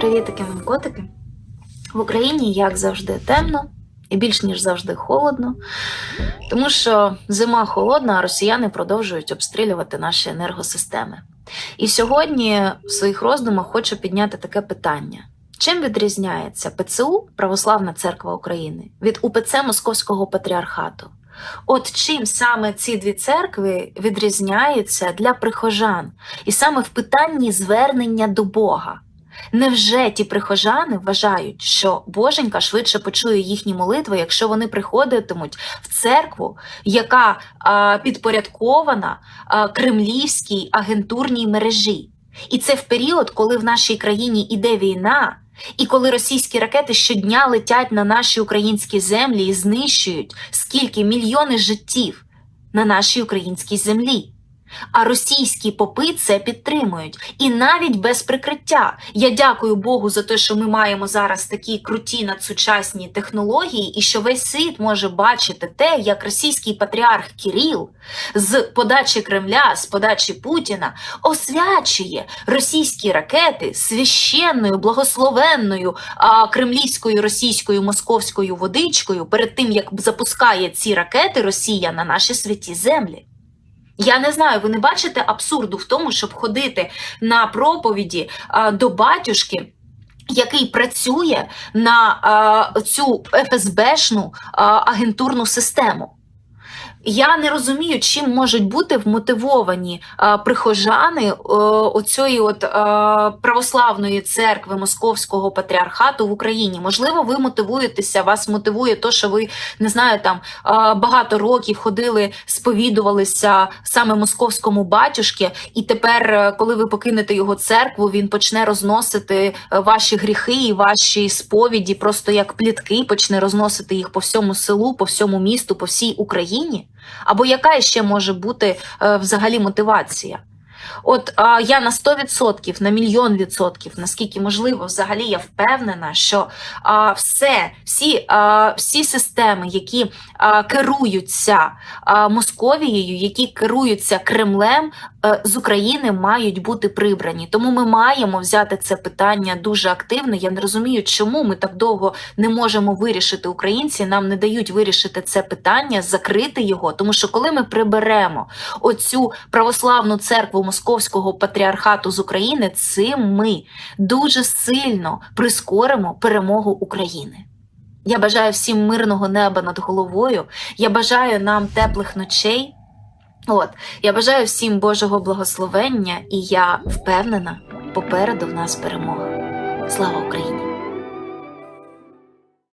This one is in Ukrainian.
Привітики, мої котики. В Україні, як завжди, темно і більш ніж завжди холодно, тому що зима холодна, а росіяни продовжують обстрілювати наші енергосистеми. І сьогодні в своїх роздумах хочу підняти таке питання: чим відрізняється ПЦУ Православна Церква України від УПЦ Московського патріархату? От чим саме ці дві церкви відрізняються для прихожан, і саме в питанні звернення до Бога. Невже ті прихожани вважають, що Боженька швидше почує їхні молитви, якщо вони приходитимуть в церкву, яка а, підпорядкована а, кремлівській агентурній мережі? І це в період, коли в нашій країні іде війна, і коли російські ракети щодня летять на наші українські землі і знищують скільки мільйони життів на нашій українській землі. А російські попи це підтримують. І навіть без прикриття. Я дякую Богу за те, що ми маємо зараз такі круті надсучасні технології, і що весь світ може бачити те, як російський патріарх Кіріл з подачі Кремля, з подачі Путіна освячує російські ракети священною, благословенною кремлівською, російською, московською водичкою перед тим, як запускає ці ракети Росія на наші святі землі. Я не знаю, ви не бачите абсурду в тому, щоб ходити на проповіді а, до батюшки, який працює на а, цю ФСБшну а, агентурну систему. Я не розумію, чим можуть бути вмотивовані а, прихожани а, оцієї от а, православної церкви Московського патріархату в Україні. Можливо, ви мотивуєтеся, вас мотивує то, що ви не знаю, там а, багато років ходили, сповідувалися саме московському батюшки, і тепер, е, коли ви покинете його церкву, він почне розносити е, ваші гріхи і ваші сповіді, просто як плітки, почне розносити їх по всьому селу, по всьому місту, по всій Україні. Або яка ще може бути е, взагалі мотивація? От а, я на 100%, на мільйон відсотків, наскільки можливо, взагалі я впевнена, що а, все, всі, а, всі системи, які а, керуються а, Московією, які керуються Кремлем, е, з України мають бути прибрані. Тому ми маємо взяти це питання дуже активно. Я не розумію, чому ми так довго не можемо вирішити українці. Нам не дають вирішити це питання, закрити його. Тому що коли ми приберемо оцю православну церкву Московського патріархату з України, цим ми дуже сильно прискоримо перемогу України. Я бажаю всім мирного неба над головою. Я бажаю нам теплих ночей. От, я бажаю всім Божого благословення, і я впевнена, попереду в нас перемога. Слава Україні!